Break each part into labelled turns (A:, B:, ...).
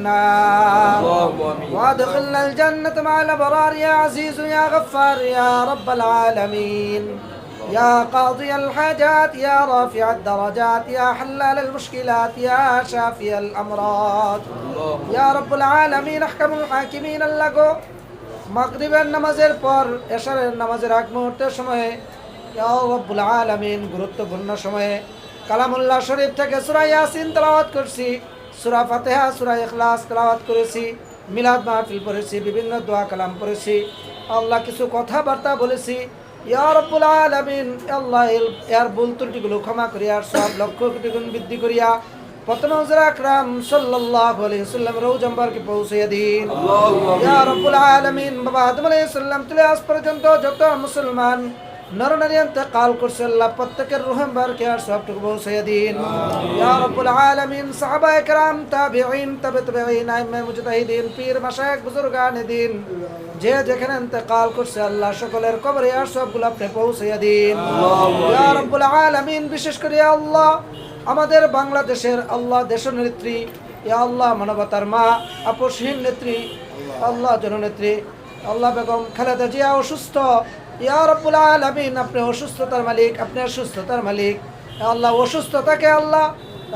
A: النار
B: اللهم آمين.
A: وادخلنا الجنة مع الأبرار يا عزيز يا غفار يا رب العالمين يا قاضي الحاجات يا رافع الدرجات يا حلال المشكلات يا شافي الأمراض يا رب العالمين أحكم الحاكمين اللغو মাগরিবের নামাজের পর এশারের নামাজের আগ মুহূর্তের সময়ে ইয়া রব্বুল আলামিন গুরুত্বপূর্ণ সময়ে কালামুল্লাহ শরীফ থেকে সূরা ইয়াসিন তেলাওয়াত করছি সূরা ফাতিহা সুরা ইখলাস তেলাওয়াত করেছি মিলাদ মাহফিল পড়েছি বিভিন্ন দোয়া কালাম পড়েছি আল্লাহ কিছু কথাবার্তা বলেছি। ইয়া রব্বুল আলামিন আল্লাহ এর- এর ভুল ত্রুটিগুলো ক্ষমা করিয়া সব লক্ষ কোটি গুণ বৃদ্ধি করিয়া প্রথম হজর আকরাম সাল্লাল্লাহু আলাইহি ওয়াসাল্লাম রৌজম্বরকে পৌঁছে দিন। ইয়া রব্বুল আলামিন বাবা আদম আলাইহিস সালাম থেকে আজ পর্যন্ত যত মুসলমান নরনারী ইন্তেকাল করছে আল্লাহ প্রত্যেকের রুহেম বারকে আর সবটুকু পৌঁছে দিন। ইয়া রব্বুল আলামিন সাহাবা একরাম তাবিঈন তাবে তাবিঈন আইম্মা মুজতাহিদিন পীর মাশায়েখ বুজুর্গান দিন। যে যেখানে ইন্তেকাল করছে আল্লাহ সকলের কবরে আর সবগুলো আপনি পৌঁছে দিন। ইয়া রব্বুল আলামিন বিশেষ করে আল্লাহ আমাদের বাংলাদেশের আল্লাহ দেশনেত্রী ইয়া আল্লাহ মানবতার মা আপসহীন নেত্রী আল্লাহ জননেত্রী আল্লাহ বেগম খালেদা জিয়া অসুস্থ ইয়া রব্বুল আলামিন আপনি অসুস্থতার মালিক আপনি সুস্থতার মালিক। আল্লাহ অসুস্থতাকে আল্লাহ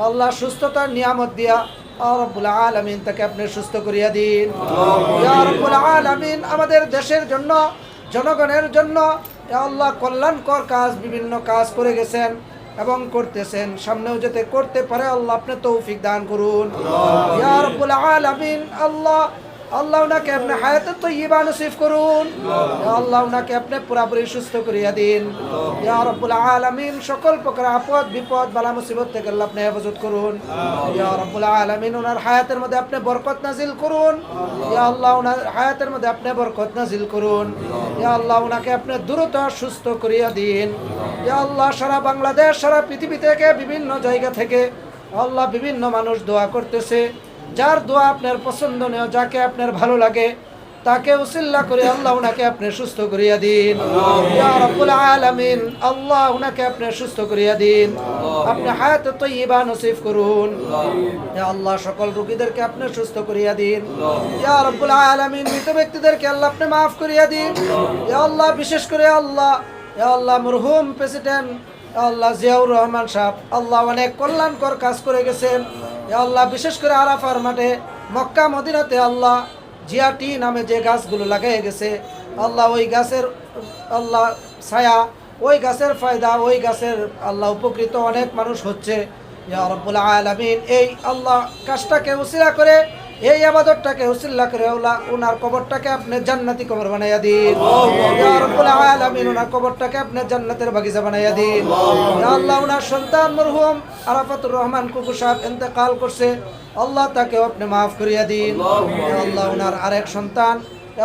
A: আল্লাহ সুস্থতার নিয়ামত দিয়া রব্বুল আলামিন তাকে আপনি সুস্থ করিয়া দিন। ইয়া রব্বুল আলামিন আমাদের দেশের জন্য জনগণের জন্য আল্লাহ কল্যাণকর কাজ বিভিন্ন কাজ করে গেছেন এবং করতেছেন। সামনেও যাতে করতে পারে আল্লাহ আপনি তৌফিক দান করুন। ইয়া রাব্বুল আলামিন আল্লাহ আল্লাহ ওনাকে আপনি হায়াতে তৈয়বা নসিব করুন। আল্লাহ। ওনাকে আপনি পুরাপুরি সুস্থ করিয়া দিন। ইয়া রাব্বুল আলামিন সকল প্রকার আপদ বিপদ বালা মুসিবত থেকে আল্লাহ আপনি হেফাজত করুন। ইয়া রাব্বুল আলামিন ওনার হায়াতের মধ্যে আপনি বরকত নাজিল করুন। ইয়া আল্লাহ ওনার হায়াতের মধ্যে আপনি বরকত নাজিল করুন। ইয়া আল্লাহ ওনাকে আপনি দ্রুত সুস্থ করিয়া দিন। ইয়া আল্লাহ সারা বাংলাদেশ সারা পৃথিবী থেকে বিভিন্ন জায়গা থেকে আল্লাহ বিভিন্ন মানুষ দোয়া করতেছে। যার দোয়া আপনার পছন্দনীয় যাকে আপনার ভালো লাগে তাকে উসিল্লা করে আল্লাহ উনাকে আপনি সুস্থ করিয়া দিন। আলামিন আল্লাহ উনাকে আপনি সুস্থ করিয়া দিন। আপনি হায়াত তৈয়বা নসিব করুন। আল্লাহ সকল রোগীদেরকে আপনি সুস্থ করিয়া দিন। ইয়া রাব্বুল আলামিন মৃত ব্যক্তিদেরকে আল্লাহ আপনি মাফ করিয়া দিন। ইয়া আল্লাহ বিশেষ করে আল্লাহ ইয়া আল্লাহ মরহুম প্রেসিডেন্ট আল্লাহ জিয়াউর রহমান সাহেব আল্লাহ অনেক কল্যাণকর কাজ করে গেছেন। আল্লাহ। বিশেষ করে আরাফার মাঠে মক্কা মদিনাতে আল্লাহ জিয়াটি নামে যে গাছগুলো লাগাই গেছে আল্লাহ ওই গাছের আল্লাহ ছায়া ওই গাছের ফায়দা ওই গাছের আল্লাহ উপকৃত অনেক মানুষ হচ্ছে। ইয়া রব্বুল আলামিন এই আল্লাহ কাজটাকে উসিলা করে এই আবাদতটাকে উসিল্লা করে আল্লাহ ওনার কবরটাকে আপনি জান্নাতি কবর বানাইয়া দিন। আলামিন ওনার কবরটাকে আপনি জান্নাতের বাগিচা বানাইয়া দিন। আল্লাহ ওনার সন্তান মরহুম আরাফাতুর রহমান কুকু সাহেব ইন্তেকাল করছে। আল্লাহ তাকে আপনি মাফ করিয়া দিন। আল্লাহ ওনার আরেক সন্তান।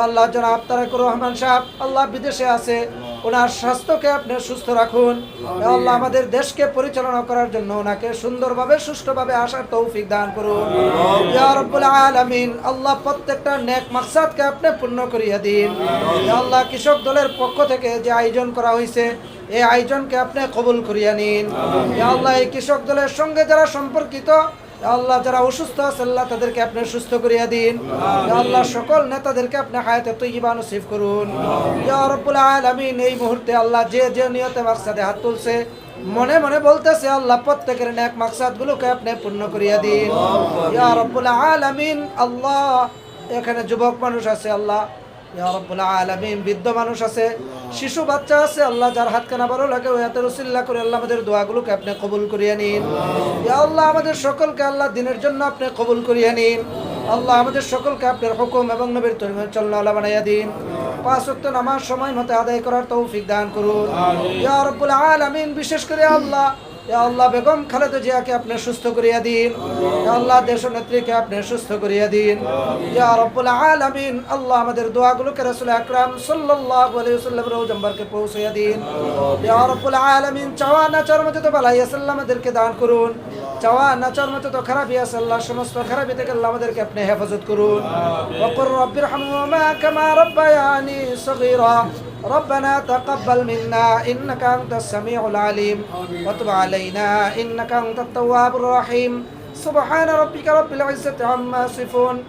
A: আল্লাহ জনাব তারেকুর রহমান সাহেব আল্লাহ বিদেশে আছে। ওনার স্বাস্থ্যকে আপনি সুস্থ রাখুন। আল্লাহ আমাদের দেশকে পরিচালনা করার জন্য ওনাকে সুন্দরভাবে সুষ্ঠুভাবে আসার তৌফিক দান করুন। রব্বুল আলামিন আল্লাহ প্রত্যেকটা নেক মাকসাদকে আপনি পূর্ণ করিয়া দিন। আল্লাহ কৃষক দলের পক্ষ থেকে যে আয়োজন করা হয়েছে এই আয়োজনকে আপনি কবুল করিয়া নিন। আল্লাহ এই কৃষক দলের সঙ্গে যারা সম্পর্কিত আল্লাহ যারা অসুস্থ আছে আল্লাহ তাদেরকে আপনি সুস্থ করিয়া দিন। আল্লাহ সকল নেতাদেরকে আপনি হায়াতে তৈবা নসিব করুন। রব্বুল আলামিন এই মুহূর্তে আল্লাহ যে যে নিয়তে মাকসাদে হাত তুলছে মনে মনে বলতেছে আল্লাহ প্রত্যেকের নেক মাকসাদ গুলোকে আপনি পূর্ণ করিয়া দিন। রব্বুল আলামিন আল্লাহ এখানে যুবক মানুষ আছে আল্লাহ আলামিন বৃদ্ধ মানুষ আছে শিশু বাচ্চা আছে আল্লাহ যার হাত কানা ভালো লাগে ওই হাতের উসিল্লা করে আল্লাহ আমাদের দোয়াগুলোকে আপনি কবুল করিয়ে নিন। ইয়া আল্লাহ আমাদের সকলকে আল্লাহ দিনের জন্য আপনি কবুল করিয়ে নিন। আল্লাহ আমাদের সকলকে আপনার হুকুম এবং নবীর তরিমের চলনা আল্লাহ বানাইয়া দিন। পাঁচ ওয়াক্ত নামাজ সময় মতো আদায় করার তৌফিক দান করুন। ইয়া রব্বুল আলামিন বিশেষ করে আল্লাহ আল্লাহ বেগম খালেদা জিয়াকে আপনি সুস্থ করিয়া দিন। আল্লাহ দেশ নেত্রীকে আপনি সুস্থ করিয়া দিন। আলামিন, আল্লাহ আমাদের দোয়াগুলোকে রাসূল আকরাম সাল্লাল্লাহু আলাইহি পৌঁছাইয়া দিন। ইয়া রব্বুল আলামিন, চাওয়া না মধ্যে তো আল্লাহ আমাদেরকে দান করুন। চাওয়া নাচার মধ্যে তো খারাপই আছে আল্লাহ সমস্ত খারাপি থেকে আল্লাহ আমাদেরকে আপনি হেফাজত করুন ওয়াকুর রব্বির হামহুমা কামা রব্বায়ানি সগীরা ربنا تقبل منا إنك أنت السميع العليم وتب علينا إنك أنت التواب الرحيم سبحان ربك رب العزة عما يصفون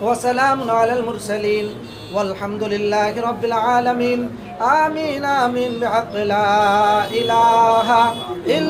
A: وسلام على المرسلين والحمد لله رب العالمين آمين آمين بحق لا إله إلا